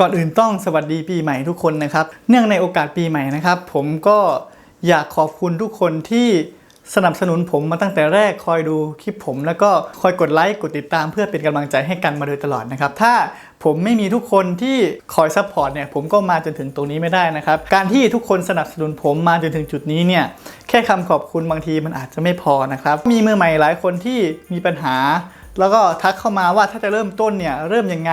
ก่อนอื่นต้องสวัสดีปีใหม่ทุกคนนะครับ เนื่องในโอกาสปีใหม่นะครับ ผมก็อยากขอบคุณทุกคนที่สนับสนุนผมมาตั้งแต่แรกคอยดูคลิปผม แล้วก็คอยกดไลค์กดติดตามเพื่อเป็นกำลังใจให้กันมาโดยตลอดนะครับ ถ้าผมไม่มีทุกคนที่คอยซัพพอร์ตเนี่ยผมก็มาจนถึงตรงนี้ไม่ได้นะครับ การที่ทุกคนสนับสนุนผมมาจนถึงจุดนี้เนี่ยแค่คำขอบคุณบางทีมันอาจจะไม่พอนะครับ มีมือใหม่หลายคนที่มีปัญหา แล้วก็ทักเข้ามาว่าถ้าจะเริ่มต้นเนี่ยเริ่มยังไง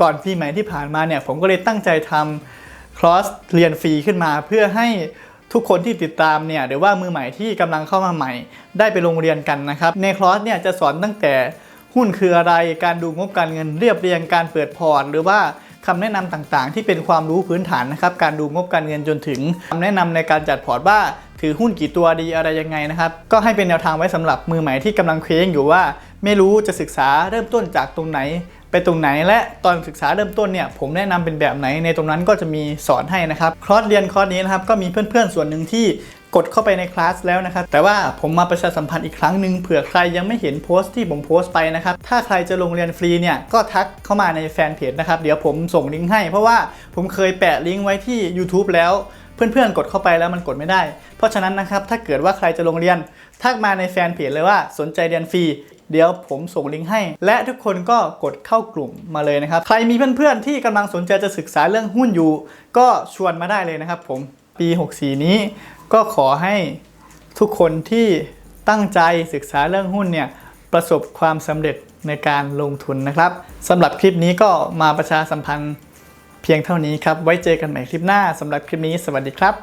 ก่อนปีใหม่ที่ผ่านมาเนี่ยผมก็เลยตั้งใจทำคลอสเรียนฟรีขึ้นมา เพื่อให้ทุกคนที่ติดตามเนี่ยหรือว่ามือใหม่ที่กำลังเข้ามาใหม่ ได้ไปโรงเรียนกันนะครับในคลอสเนี่ยจะสอนตั้งแต่หุ้นคืออะไรการดูงบการเงินเรียบเรียงการเปิดพอร์ตหรือว่าคำแนะนำต่างๆ ที่เป็นความรู้พื้นฐานนะครับการดูงบการเงินจนถึงคำแนะนำในการจัดพอร์ตว่าถือหุ้นกี่ตัวดีอะไรยังไงนะครับก็ให้เป็นแนวทางไว้สำหรับมือใหม่ที่กำลังเคว้งอยู่ว่า ไม่รู้จะศึกษาเริ่มต้นจากตรงไหน ไปตรงไหนและตอนศึกษาเริ่มต้นเนี่ยผมแนะนำเป็นแบบไหนในตรงนั้นก็จะมีสอนให้นะครับคอร์สเรียนคอร์สนี้นะครับก็มีเพื่อนๆส่วนหนึ่งที่กดเข้าไปในคลาสแล้วนะครับ แต่ว่าผมมาประชาสัมพันธ์อีกครั้งหนึ่งเผื่อใครยังไม่เห็นโพสต์ที่ผมโพสต์ไปนะครับ ถ้าใครจะลงเรียนฟรีเนี่ย ก็ทักเข้ามาในแฟนเพจนะครับ เดี๋ยวผมส่งลิงก์ให้ เพราะว่าผมเคยแปะลิงก์ไว้ที่ YouTube แล้วเพื่อนๆ กดเข้าไปแล้วมันกดไม่ได้ เพราะฉะนั้นนะครับ ถ้าเกิดว่าใครจะลงเรียน ทักมาในแฟนเพจเลยว่าสนใจเรียนฟรี เดี๋ยวผมส่งลิงก์ให้ และทุกคนก็กดเข้ากลุ่มมาเลยนะครับ ใครมีเพื่อนๆที่กำลังสนใจจะศึกษาเรื่องหุ้นอยู่ ก็ชวนมาได้เลยนะครับผมปี 64 นี้ ก็ขอให้ทุกคนที่ตั้งใจศึกษาเรื่องหุ้นเนี่ยประสบความสำเร็จในการลงทุนนะครับสำหรับคลิปนี้ก็มาประชาสัมพันธ์เพียงเท่านี้ครับ ไว้เจอกันใหม่คลิปหน้าสำหรับคลิปนี้สวัสดีครับ